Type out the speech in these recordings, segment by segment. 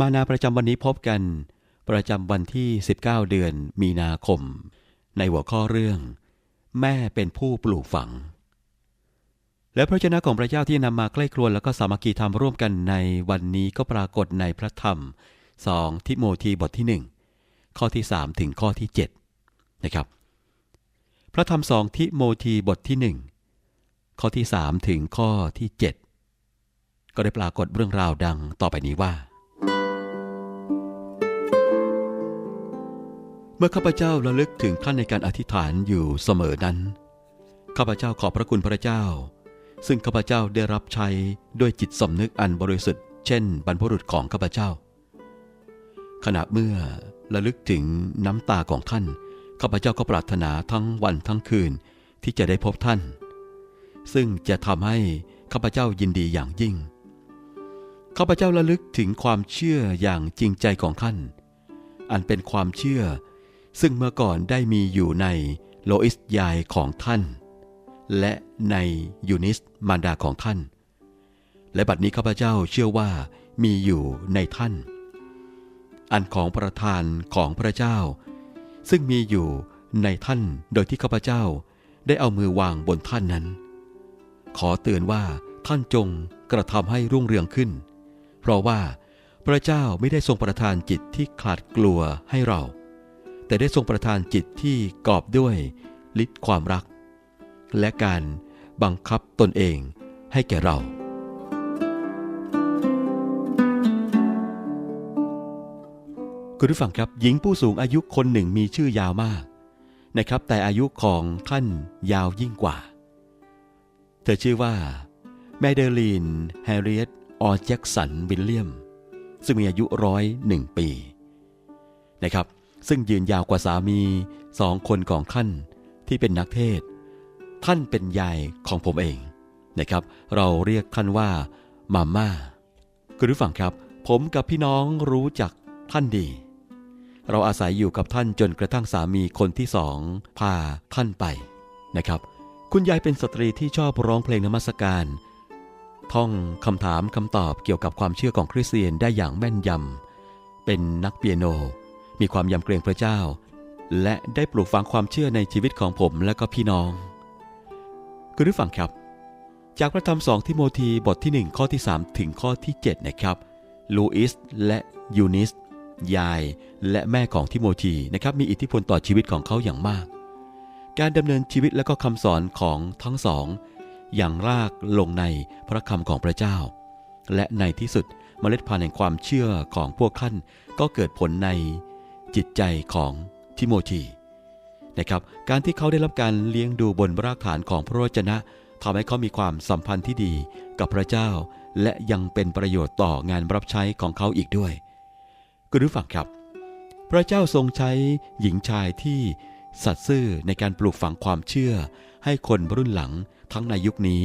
มานาประจำวันนี้พบกัน ประจำวันที่ 19 เดือนมีนาคม ในหัวข้อเรื่อง แม่เป็นผู้ปลูกฝัง และพระเจ้าของพระเจ้าที่นำมาใกล้ครวนแล้วก็สามัคคีธรรมร่วมกันในวันนี้ก็ปรากฏในพระธรรม 2 ทิโมธีบทที่ 1 ข้อที่ 3 ถึงข้อที่ 7 นะครับ พระธรรมสองทิโมธีบทที่ 1 ข้อที่ 3 ถึงข้อที่ 7 ก็ได้ปรากฏเรื่องราวดังต่อไปนี้ว่า มื่อข้าพเจ้าระลึกถึงท่านในการอธิษฐานอยู่เสมอนั้น ข้าพเจ้าขอบพระคุณพระเจ้า ซึ่งข้าพเจ้าได้รับใช้ด้วยจิตสำนึกอันบริสุทธิ์เช่น บรรพบุรุษของข้าพเจ้า ขณะเมื่อระลึกถึงน้ำตาของท่าน ข้าพเจ้าก็ปรารถนาทั้งวันทั้งคืนที่จะได้พบท่าน ซึ่งจะทำให้ข้าพเจ้ายินดีอย่างยิ่ง ข้าพเจ้าระลึกถึงความเชื่ออย่างจริงใจของท่าน อันเป็นความเชื่อ ซึ่งเมื่อก่อนได้มีอยู่ในโลอิสยายของท่าน และในยูนิสมารดาของท่าน และบัดนี้ข้าพเจ้าเชื่อว่ามีอยู่ในท่าน อันของประธานของพระเจ้า ซึ่งมีอยู่ในท่านโดยที่ข้าพเจ้าได้เอามือวางบนท่านนั้น ขอเตือนว่าท่านจงกระทำให้รุ่งเรืองขึ้น เพราะว่าพระเจ้าไม่ได้ทรงประทานจิตที่ขาดกลัวให้เรา แต่ได้ทรงประทานจิตที่กอบด้วยฤทธิ์ความรัก และการบังคับตนเองให้แก่เรา คุณผู้ฟังครับหญิงผู้สูงอายุคนหนึ่งมีชื่อยาวมากนะครับ แต่อายุของท่านยาวยิ่งกว่า เธอชื่อว่าแมเดลีนแฮร์ริเอตออแจ็กสันวิลเลียม ซึ่งมีอายุร้อยหนึ่งปีนะครับ ซึ่งยืนยาวกว่าสามีสองคนของท่านที่เป็นนักเทศ ท่านเป็นยายของผมเองนะครับ เราเรียกท่านว่ามาม่าคุณผู้ฟังครับ ผมกับพี่น้องรู้จักท่านดี เราอาศัยอยู่กับท่านจนกระทั่งสามีคนที่สองพาท่านไปนะครับ คุณยายเป็นสตรีที่ชอบร้องเพลงนมัสการ ท่องคำถามคำตอบเกี่ยวกับความเชื่อของคริสเตียนได้อย่างแม่นยำเป็นนักเปียโน มีความยำเกรงพระเจ้า และได้ปลูกฝังความเชื่อในชีวิตของผมและก็พี่น้อง คุณผู้ฟังครับ จากพระธรรมสองทิโมธีบทที่ 1 ข้อที่ 3 ถึงข้อที่ 7 นะครับ ลูอิสและยูนิส ยาย และแม่ของทิโมธีนะครับมีอิทธิพลต่อชีวิตของเขาอย่างมาก การดำเนินชีวิตและก็คำสอนของทั้งสองอย่างรากลงในพระคำของพระเจ้า และในที่สุดเมล็ดพันธุ์แห่งความเชื่อของพวกท่านก็เกิดผลใน จิตใจของทิโมธีนะครับ การที่เขาได้รับการเลี้ยงดูบนรากฐานของพระวจนะทำให้เขามีความสัมพันธ์ที่ดีกับพระเจ้า และยังเป็นประโยชน์ต่องานรับใช้ของเขาอีกด้วยคุณผู้ฟังครับ พระเจ้าทรงใช้หญิงชายที่สัตย์ซื่อในการปลูกฝังความเชื่อ ให้คนรุ่นหลังทั้งในยุคนี้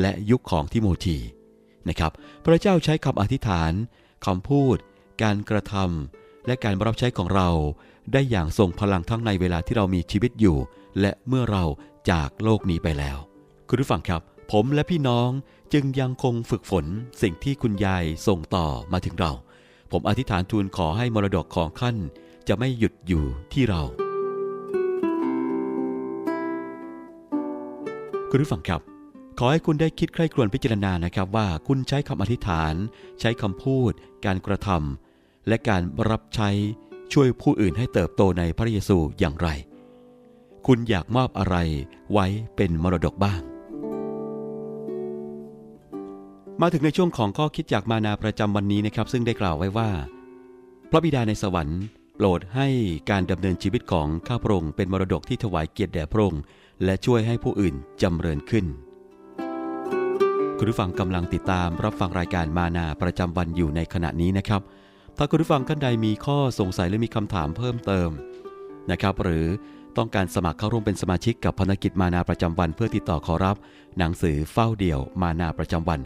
และยุคของทิโมธีนะครับ พระเจ้าใช้คำอธิษฐานคำพูด การกระทำ และการรับใช้ของเรา ได้อย่างทรงพลังทั้งในเวลาที่เรามีชีวิตอยู่ และเมื่อเราจากโลกนี้ไปแล้ว คุณผู้ฟังครับ ผมและพี่น้องจึงยังคงฝึกฝนสิ่งที่คุณยายส่งต่อมาถึงเรา ผมอธิษฐานทูลขอให้มรดกของท่านจะไม่หยุดอยู่ที่เรา คุณผู้ฟังครับ ขอให้คุณได้คิดใคร่ครวญพิจารณานะครับว่าคุณใช้คำอธิษฐาน ใช้คำพูด การกระทำ และการรับใช้ช่วยผู้อื่นให้เติบโตในพระเยซูอย่างไร คุณอยากมอบอะไรไว้เป็นมรดกบ้าง มาถึงในช่วงของข้อคิดจากมานาประจำวันนี้นะครับ ซึ่งได้กล่าวไว้ว่า พระบิดาในสวรรค์โปรดให้การดำเนินชีวิตของข้าพระองค์เป็นมรดกที่ถวายเกียรติแด่พระองค์และช่วยให้ผู้อื่นจำเริญขึ้น คุคุณผู้ฟังกำลังติดตามรับฟังรายการมานาประจำวันอยู่ในขณะนี้นะครับ ถ้าคุณผู้ฟังท่านใดมีข้อสงสัยหรือมีคำถามเพิ่มเติมนะครับหรือต้องการสมัครเข้าร่วมเป็นสมาชิกกับภารกิจมานาประจำวัน เพื่อติดต่อขอรับ หนังสือเฝ้าเดี่ยวมานาประจำวัน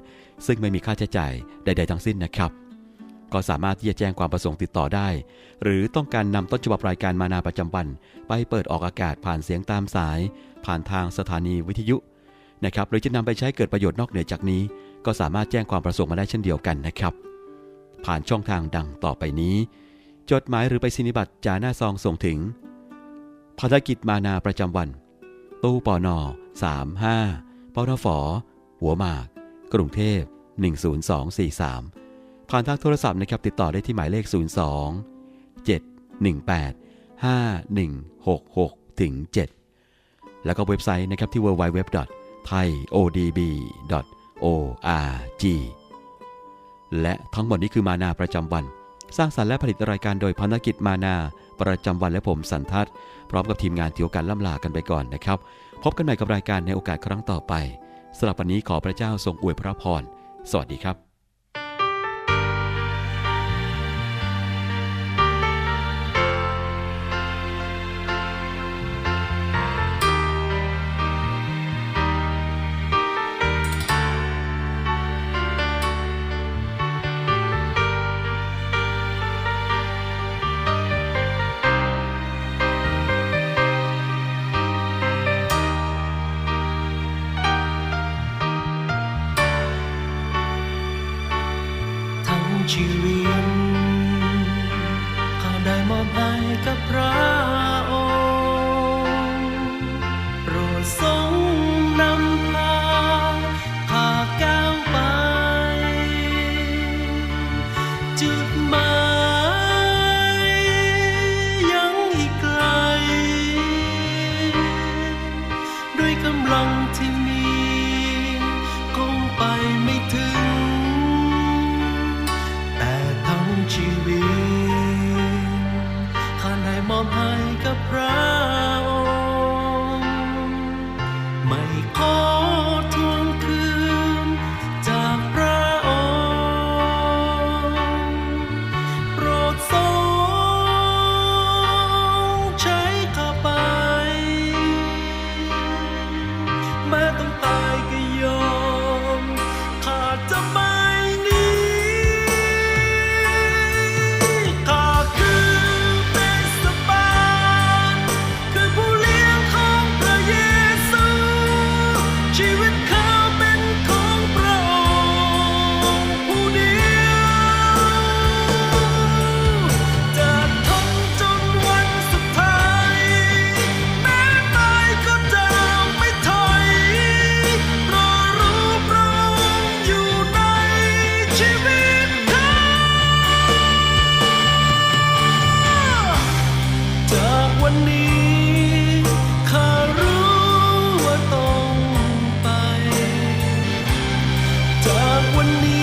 ซึ่งไม่มีค่าใช้จ่ายใด ๆ ทั้งสิ้นนะครับ ก็สามารถที่จะแจ้งความประสงค์ติดต่อได้ หรือต้องการนำต้นฉบับรายการมานาประจำวัน ไปเปิดออกอากาศผ่านเสียงตามสาย ผ่านทางสถานีวิทยุนะครับหรือจะนำไปใช้เกิดประโยชน์นอกเหนือจากนี้ ก็สามารถแจ้งความประสงค์มาได้เช่นเดียวกันนะครับ ผ่านช่องทางดังต่อไปนี้ จดหมายหรือไปสินิบัตรจาหน้าซองส่งถึง ภารกิจมานาประจำวัน ตู้ปอนอ35ปนฝหัวหมาก กรุงเทพ 10243 ผ่านทางโทรศัพท์นะครับติดต่อได้ที่หมายเลข 02 718 5166ถึง7แล้วก็เว็บไซต์นะครับที่ www.thaiodb.org และทั้งหมดนี้คือมานาประจำวัน สร้างสรรค์และผลิตรายการโดยพนกิจมานา ประจำวันและผมสันทัศน์พร้อมกับทีมงานที่โอกาสล่ำลากันไปก่อนนะครับ พบกันใหม่กับรายการในโอกาสครั้งต่อไปสำหรับวันนี้ขอพระเจ้าทรงอวยพระพร สวัสดีครับ จุด 问你。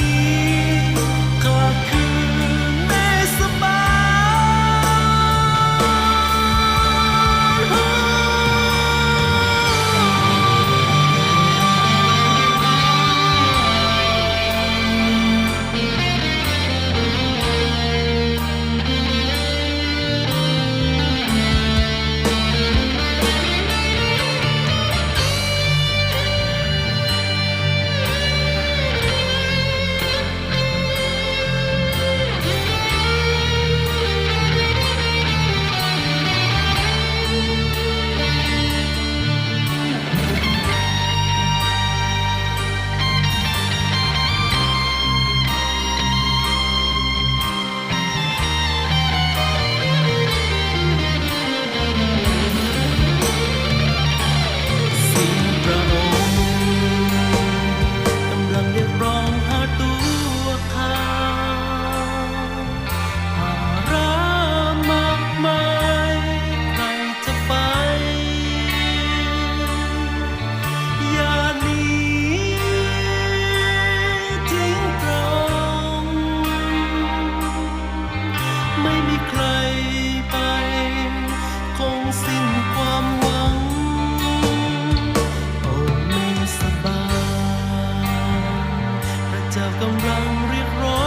เธอกำลังเรียกร้อง